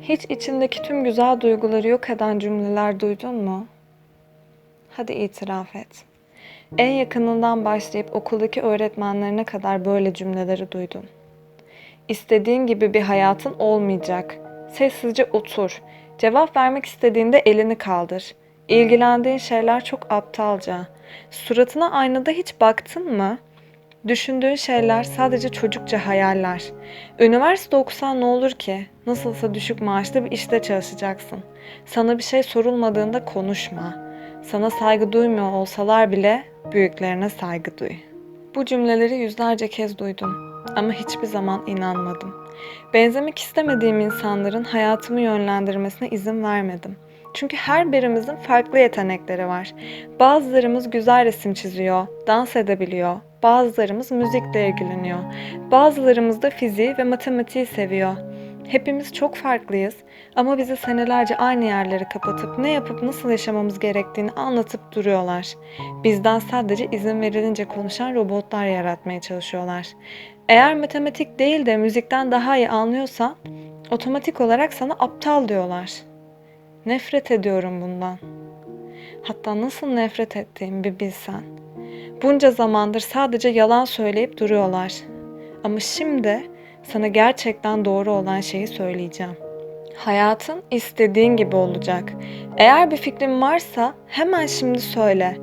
Hiç içindeki tüm güzel duyguları yok eden cümleler duydun mu? Hadi itiraf et. En yakınından başlayıp okuldaki öğretmenlerine kadar böyle cümleleri duydun. İstediğin gibi bir hayatın olmayacak. Sessizce otur. Cevap vermek istediğinde elini kaldır. İlgilendiğin şeyler çok aptalca. Suratına aynada hiç baktın mı? Düşündüğün şeyler sadece çocukça hayaller. Üniversite okusan ne olur ki? Nasılsa düşük maaşlı bir işte çalışacaksın. Sana bir şey sorulmadığında konuşma. Sana saygı duymuyor olsalar bile büyüklerine saygı duy. Bu cümleleri yüzlerce kez duydum ama hiçbir zaman inanmadım. Benzemek istemediğim insanların hayatımı yönlendirmesine izin vermedim. Çünkü her birimizin farklı yetenekleri var. Bazılarımız güzel resim çiziyor, dans edebiliyor. Bazılarımız müzikle ilgileniyor. Bazılarımız da fiziği ve matematiği seviyor. Hepimiz çok farklıyız ama bizi senelerce aynı yerlere kapatıp ne yapıp nasıl yaşamamız gerektiğini anlatıp duruyorlar. Bizden sadece izin verilince konuşan robotlar yaratmaya çalışıyorlar. Eğer matematik değil de müzikten daha iyi anlıyorsan otomatik olarak sana aptal diyorlar. Nefret ediyorum bundan. Hatta nasıl nefret ettiğimi bir bilsen. Bunca zamandır sadece yalan söyleyip duruyorlar. Ama şimdi sana gerçekten doğru olan şeyi söyleyeceğim. Hayatın istediğin gibi olacak. Eğer bir fikrin varsa hemen şimdi söyle.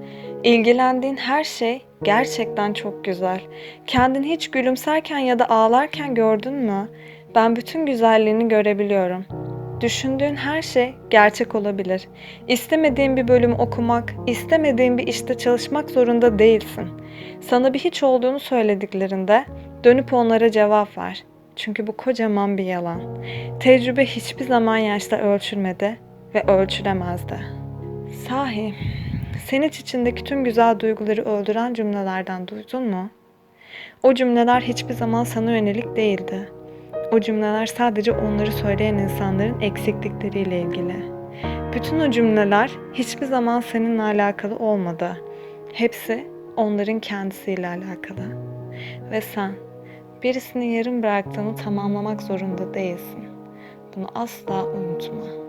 İlgilendiğin her şey gerçekten çok güzel. Kendini hiç gülümserken ya da ağlarken gördün mü? Ben bütün güzelliğini görebiliyorum. Düşündüğün her şey gerçek olabilir. İstemediğin bir bölümü okumak, istemediğin bir işte çalışmak zorunda değilsin. Sana bir hiç olduğunu söylediklerinde dönüp onlara cevap ver. Çünkü bu kocaman bir yalan. Tecrübe hiçbir zaman yaşla ölçülmedi ve ölçülemez de. Sahi, sen iç içindeki tüm güzel duyguları öldüren cümlelerden duydun mu? O cümleler hiçbir zaman sana yönelik değildi. O cümleler sadece onları söyleyen insanların eksiklikleriyle ilgili. Bütün o cümleler hiçbir zaman seninle alakalı olmadı. Hepsi onların kendisiyle alakalı. Ve sen birisini yarım bıraktığını tamamlamak zorunda değilsin. Bunu asla unutma.